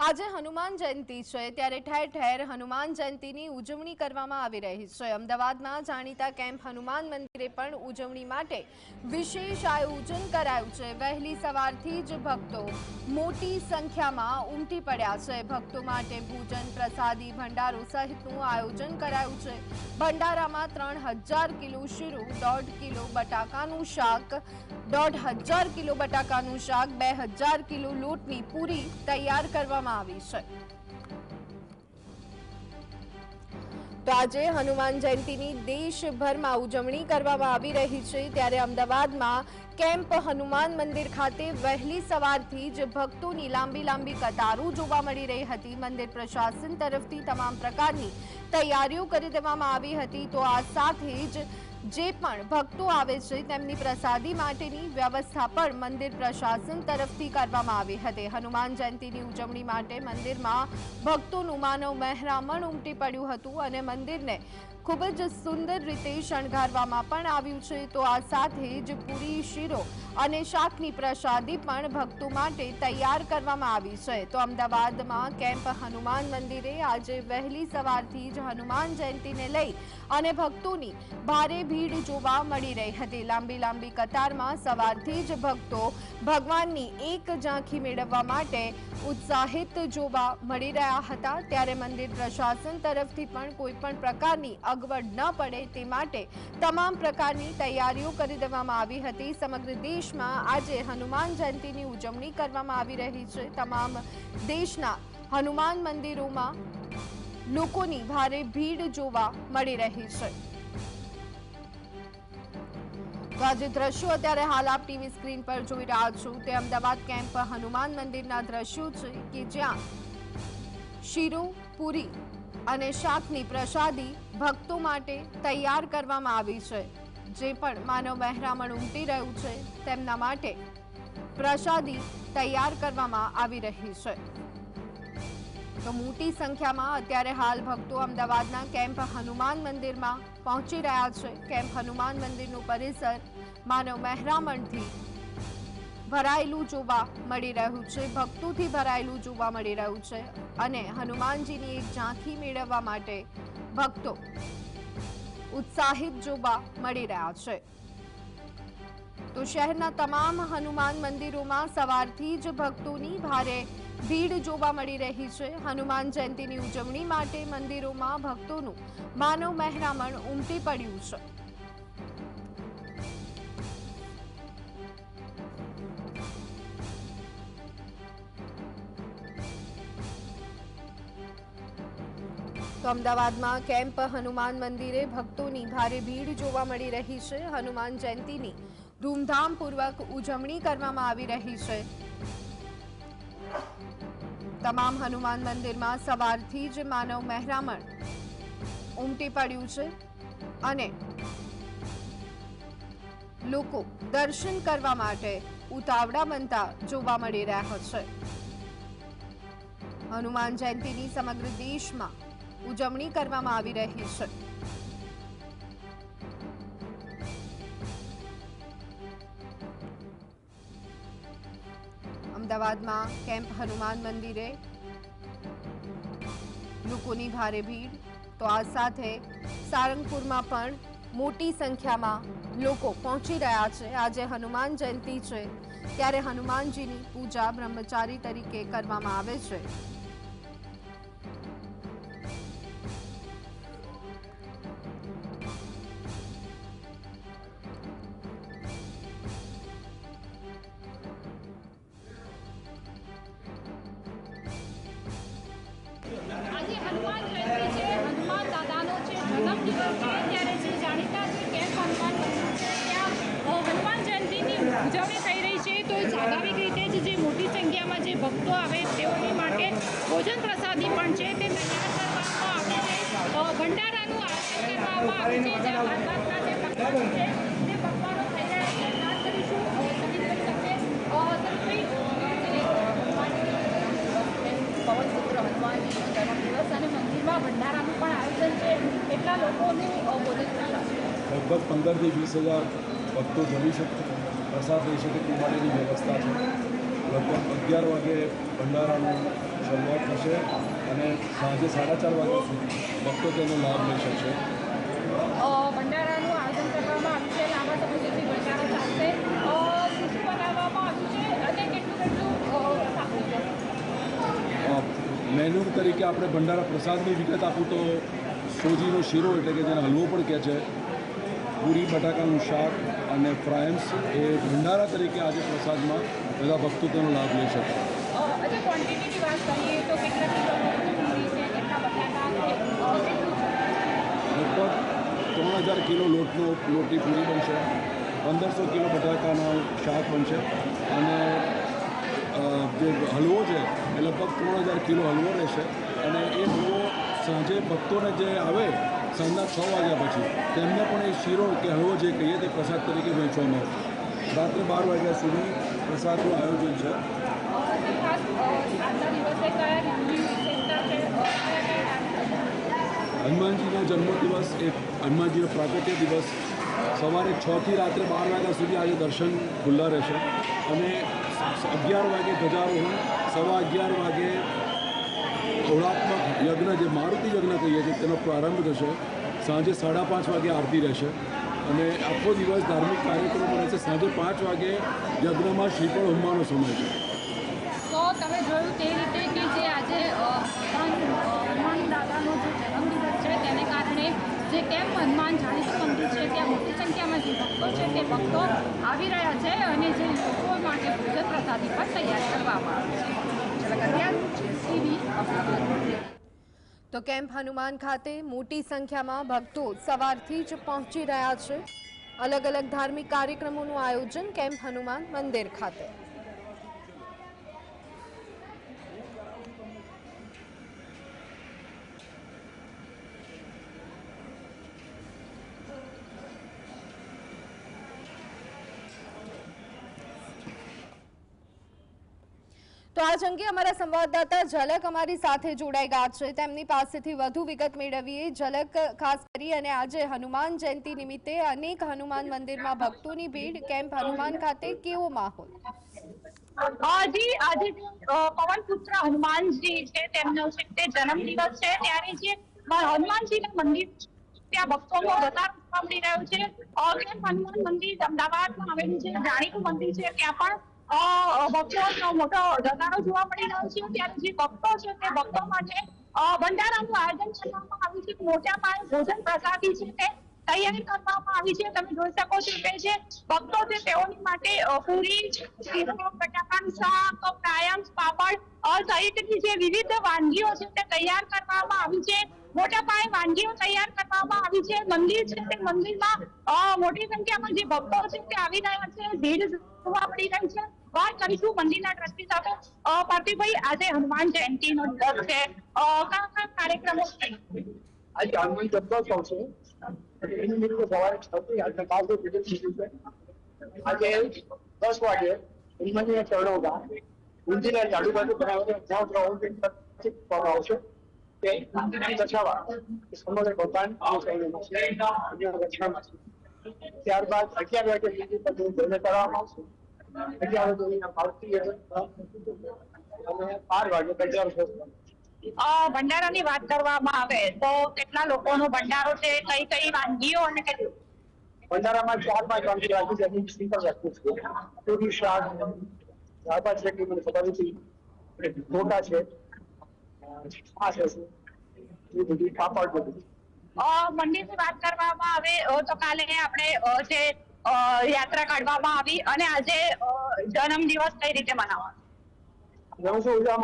આજે હનુમાન જયંતિ છે, ત્યારે ઠેર ઠેર હનુમાન જયંતિની ઉજવણી કરવામાં આવી રહી છે. અમદાવાદમાં જાણીતા કેમ્પ હનુમાન મંદિરે પણ ઉજવણી માટે વિશેષ આયોજન કરાયું છે. વહેલી સવારથી જ ભક્તો મોટી સંખ્યામાં ઉમટી પડ્યા છે. ભક્તો માટે ભોજન, પ્રસાદી, ભંડારો સહિતનું આયોજન કરાયું છે. ભંડારામાં ત્રણ હજાર કિલો શીરું, દોઢ કિલો બટાકાનું શાક, દોઢ હજાર કિલો બટાકાનું શાક, બે હજાર કિલો લોટની પૂરી તૈયાર કરવામાં આવી છે. તો આજે હનુમાન જયંતિની દેશભરમાં ઉજવણી કરવામાં આવી રહી છે. ત્યારે અમદાવાદમાં કેમ્પ હનુમાન મંદિર ખાતે વહેલી સવારથી જ ભક્તોની લાંબી લાંબી કતારો જોવા મળી રહી હતી. મંદિર પ્રશાસન તરફથી તમામ પ્રકારની તૈયારીઓ કરી દેવામાં આવી હતી. તો આ સાથે જ જે પણ ભક્તો આવે છે, તેમની પ્રસાદી માટેની વ્યવસ્થા પણ મંદિર પ્રશાસન તરફથી કરવામાં આવી હતી. હનુમાન જયંતિની ઉજવણી માટે મંદિરમાં ભક્તોનું માનવ મહેરામણ ઉમટી પડ્યું હતું અને મંદિરને ખૂબ જ સુંદર રીતે શણગારવામાં પણ આવ્યું છે. તો આ સાથે જ પૂરી શીરો અને શાકની પ્રસાદી પણ ભક્તો માટે તૈયાર કરવામાં આવી છે. તો અમદાવાદમાં કેમ્પ હનુમાન મંદિરે આજે વહેલી સવારથી જ હનુમાન જયંતિને લઈ અને ભક્તોની ભારે ભીડ જોવા મળી રહી હતી. લાંબી લાંબી કતારમાં સવારથી જ ભક્તો ભગવાનની એક ઝાંખી મેળવવા માટે ઉત્સાહિત જોવા મળી રહ્યા હતા. ત્યારે મંદિર પ્રશાસન તરફથી પણ કોઈ પણ પ્રકારની અગવડ ન પડે તે માટે તમામ પ્રકારની તૈયારીઓ કરી દેવામાં આવી હતી. સમગ્ર દેશમાં આજે હનુમાન જયંતિની ઉજવણી કરવામાં આવી રહી છે. તમામ દેશના હનુમાન મંદિરોમાં લોકોની ભારે ભીડ જોવા મળી રહી છે. તો આજે દ્રશ્યો અત્યારે હાલ આપ ટીવી સ્ક્રીન પર જોઈ રહ્યા છો. તે અમદાવાદ કેમ્પ હનુમાન મંદિરના દ્રશ્યો છે કે જ્યાં શીરો પૂરી અને શાકની પ્રસાદી ભક્તો માટે તૈયાર કરવામાં આવી છે. જે પણ માનવ મહેરામણ ઉમટી રહ્યું છે, તેમના માટે પ્રસાદી તૈયાર કરવામાં આવી રહી છે. તો મોટી સંખ્યામાં અત્યારે હાલ ભક્તો અમદાવાદના કેમ્પ હનુમાન મંદિરમાં પહોંચી રહ્યા છે. કેમ્પ હનુમાન મંદિરનું પરિસર માનવ મહેરામણથી ભરાયેલું જોવા મળી રહ્યું છે. ભક્તોથી ભરાયેલું જોવા મળી રહ્યું છે અને હનુમાનજીની એક ઝાંખી મેળવવા માટે ભક્તો ઉત્સાહિત જોવા મળી રહ્યા છે. તો શહેરના તમામ હનુમાન મંદિરોમાં સવારથી જ ભક્તોની ભારે ભીડ જોવા મળી રહી છે. હનુમાન જયંતિની ઉજવણી માટે મંદિરોમાં ભક્તોનું માનવ મહેરામણ ઉમટી પડ્યું છે. અમદાવાદમાં કેમ્પ હનુમાન મંદિરે ભક્તોની ભારે ભીડ જોવા મળી રહી છે. હનુમાન જયંતિની ધૂમધામપૂર્વક ઉજવણી કરવામાં આવી રહી છે. તમામ હનુમાન મંદિરમાં સવારથી જ માનવ મહેરામણ ઉમટી પડ્યું છે અને લોકો દર્શન કરવા માટે ઉતાવળા બનતા જોવા મળી રહ્યા છે. હનુમાન જયંતિની સમગ્ર દેશમાં ઉજવણી કરવામાં આવી રહી છે. અમદાવાદમાં કેમ્પ હનુમાન મંદિરે. લોકોની ભારે ભીડ. તો આ સાથે સારંગપુરમાં પણ મોટી સંખ્યામાં લોકો પહોંચી રહ્યા છે. આજે હનુમાન જયંતિ છે. ત્યારે હનુમાનજીની પૂજા બ્રહ્મચારી તરીકે કરવામાં આવે છે. ભોજન પ્રસાદી પણ છે. તે તૈયાર ભંડારાનું આયોજન કરવામાં આવે છે. જ્યાં ભાતભાતના જે પકવાનો છે. તે પકવાનો થઈ રહ્યા છે વાત કરીશું અ, સંગીતભાઈ સાથે અ, સંગીતભાઈ, પવનપુત્ર હનુમાનજીનો જન્મદિવસ અને મંદિરમાં ભંડારાનું પણ આયોજન છે એટલા લોકોનું ભોજન લગભગ પંદરથી વીસ હજાર ભક્તો જમી શકે પ્રસાદ લઈ શકે તે માટેની વ્યવસ્થા છે. લગભગ અગિયાર વાગે ભંડારાનું શરૂઆત થશે અને સાંજે સાડા ચાર વાગ્યા સુધી ભક્તો તેનો લાભ લઈ શકશે. ભંડારાનું આયોજન કરવામાં આવ્યું છે લાંબા સમય સુધી ભંડારો ચાલશે. શું શું બનાવવામાં આવ્યું છે અને કેટલું કેટલું અ, સાંભળ્યું છે? અ, મેનુ તરીકે આપણે ભંડારા પ્રસાદની વિગત આપું તો સોજીનો શીરો એટલે કે જેને હલવો પણ કહે છે. પૂરી બટાકાનું શાક અને ફ્રાયમ્સ એ ભંડારા તરીકે આજે પ્રસાદમાં બધા ભક્તો તેનો લાભ લઈ શકે. ક્વોન્ટિટીની વાત કરીએ તો કેટલા લગભગ ત્રણ હજાર કિલો લોટનો લોટની પૂરી બનશે, પંદરસો કિલો બટાકાનો શાક બનશે અને જે હલવો છે એ લગભગ ત્રણ હજાર કિલો હલવો રહેશે અને એ હલવો સાંજે ભક્તોને જે આવે સાંજના છ વાગ્યા પછી તેમને પણ એ શીરો કે હલવો જે કહીએ તે પ્રસાદ તરીકે વેચવામાં આવશે. રાત્રે બાર વાગ્યા સુધી પ્રસાદનું આયોજન છે. હનુમાનજીના જન્મદિવસ એ હનુમાનજીનો પ્રાગટ્ય દિવસ. સવારે છથી રાત્રે બાર વાગ્યા સુધી આજે દર્શન ખુલ્લા રહેશે. અને અગિયાર વાગે ધ્વજારોહણ સવા અગિયાર વાગે હોળાત્મક યજ્ઞ, જે મારુતિ યજ્ઞ કહીએ છીએ, તેનો પ્રારંભ થશે. સાંજે સાડા પાંચ વાગે આરતી રહેશે. અને આખો દિવસ ધાર્મિક કાર્યક્રમો રહેશે સાંજે પાંચ વાગે યજ્ઞમાં શ્રીફળ હોમવાનો સમય છે. તો તમે જોયું તે રીતે કે જે આજે હનુમાન જે જન્મદિવસ છે, તેને કારણે જે કેમ હનુમાન જાણીતું મંદિર છે, ત્યાં મોટી સંખ્યામાં જે છે, તે ભક્તો આવી રહ્યા છે અને જે લોકો માટે ભોજન પ્રસાદી પણ તૈયાર કરવામાં આવે છે. તો કેમ્પ હનુમાન ખાતે મોટી સંખ્યામાં ભક્તો સવારથી જ પહોંચી રહ્યા છે. અલગ અલગ ધાર્મિક કાર્યક્રમોનું આયોજન કેમ્પ હનુમાન મંદિર ખાતે. આજ અંગે અમારા સંવાદદાતા ઝલક અમારી સાથે જોડાઈ ગયા છે. તેમની પાસેથી વધુ વિગત મેળવીએ. ઝલક, ખાસ કરી અને આજે હનુમાન જયંતિ નિમિત્તે અનેક હનુમાન મંદિરમાં ભક્તોની ભીડ. કેમ્પ હનુમાન ખાતે કેવો માહોલ? જી, આજે પવન હનુમાનજી છે, તેમનો છે જન્મદિવસ છે. ત્યારે જે હનુમાનજીના મંદિર ત્યાં ભક્તોનો વધારો જોવા મળી રહ્યો છે. હનુમાન મંદિર અમદાવાદમાં આવેલું છે, જાણીતું મંદિર છે, ત્યાં પણ ભક્તોનો મોટો વધારો જોવા મળી રહ્યો છે. ત્યારે જે ભક્તો છે તે ભક્તો માટે ભંડારાનું આયોજન કરવામાં આવ્યું છે. મોટા પાયે ભોજન પ્રસાદી છે તે તૈયારી કરવામાં આવી છે. તમે જોઈ શકો છો કે જે ભક્તો છે તેઓની માટે પૂરી શીરો બટાકાનું શાક, કાયમ, પાપડ સહિતની જે વિવિધ વાનગીઓ છે તે તૈયાર કરવામાં આવી છે. મોટા પાયે વાનગીઓ તૈયાર કરવામાં આવી છે. મંદિર છે તે મંદિરમાં મોટી સંખ્યામાં જે ભક્તો છે તે આવી રહ્યા છે. ભીડ જોવા મળી રહી છે. વાત કરીશું મંદિરના ટ્રસ્ટી સાથે. પાર્થિવભાઈ, આજે હનુમાન જયંતિનો દિવસ છે. કયા કયા કાર્યક્રમો છે? આજે હનુમાન જન્મોત્સવ છે. એની ઝાડુ બાજુ બનાવીને જ્યાં આવશે ત્યારબાદ અગિયાર વાગે કરવામાં આવશે. અગિયારની અને બાર વાગે ગજાર ભંડારાની વાત કરવામાં આવે તો કેટલા લોકોનો ભંડારો છે કઈ કઈ વાનગીઓ અને કેટલું? ભંડારામાં ચાર પાંચ વાનગી રાખી છે એની સિમ્પલ રાખવું છે પૂરી શાક ભાત છે કે મને ખબર નથી. રોટા છે છાશ હશે. એ બધી મંદિરની વાત કરવામાં આવે તો કાલે આપણે જે યાત્રા કાઢવામાં આવી અને આજે જન્મ દિવસ કઈ રીતે મનાવવાનો?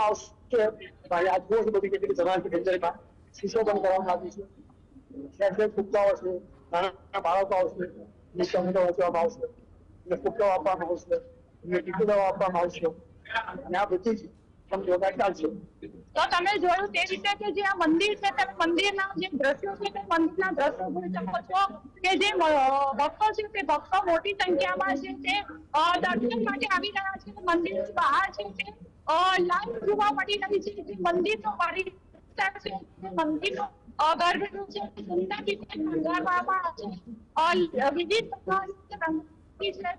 આવશે આજ બધી નાના બાળકો આવશે ફૂગતાઓ આપવામાં આવશે આપવામાં આવશે. અને આ બધી જ યોગા ચાલશે તો તમે જોયું તે રીતે કે જે આ મંદિર છે તે મંદિરના જે દ્રશ્યો છે તે મંદિરના દ્રશ્યો જોઈ શકો છો કે જે અ, ભક્તો છે તે ભક્તો મોટી સંખ્યામાં છે તે અ, દર્શન માટે આવી રહ્યા છે મંદિરની બહાર છે તે અ, લાઈન જોવા મળી રહી છે જે મંદિરનો પરિસર છે તે મંદિરનો અ, ગર્ભગૃહ છે તે સુંદર રીતે શણગારવામાં આવે છે અ, વિવિધ પ્રકારની રંગોળી છે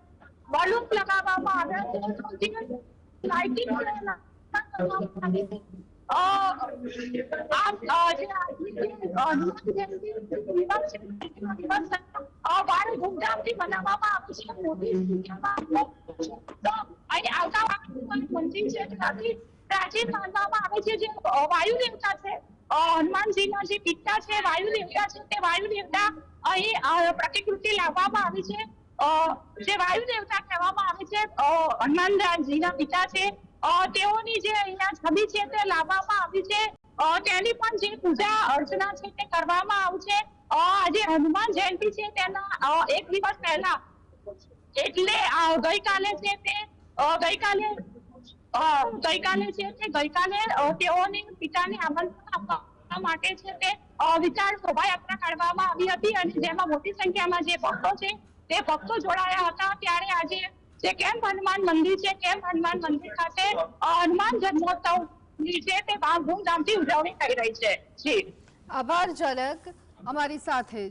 બલૂન લગાવવામાં આવ્યા છે લાઇટિંગ કરવામાં આવી છે. ભારે ધૂમધામથી મનાવવામાં આવે છે મોટી સંખ્યામાં પ્રાચીન માનવામાં આવે છે જે વાયુ દેવતા છે હનુમાનજીના જે પિતા છે વાયુ દેવતા છે તે વાયુ દેવતા અહીં પ્રતિકૃતિ લાવવામાં આવી છે જે વાયુ દેવતા કહેવામાં આવે છે હનુમાનજીના પિતા છે. તેઓની જે અહીંયા છબી છે તે લાવવામાં આવી છે. તેની પણ જે પૂજા અર્ચના છે તે કરવામાં આવશે આજે હનુમાન જયંતિ છે તેના એક દિવસ પહેલા. એટલે ગઈકાલે છે તે ગઈકાલે ગઈકાલે છે તે, ગઈકાલે તેઓની પિતાને આમંત્રણ આપવા માટે છે તે વિચાર શોભાયાત્રા કાઢવામાં આવી હતી અને જેમાં મોટી સંખ્યામાં જે ભક્તો છે તે ભક્તો જોડાયા હતા. ત્યારે આજે જે કેમ્પ હનુમાન મંદિર છે કેમ્પ હનુમાન મંદિર ખાતે હનુમાન જન્મોત્સવ છે તે ધૂમધામથી ઉજવણી થઈ રહી છે. જી. આભાર જનક અમારી સાથે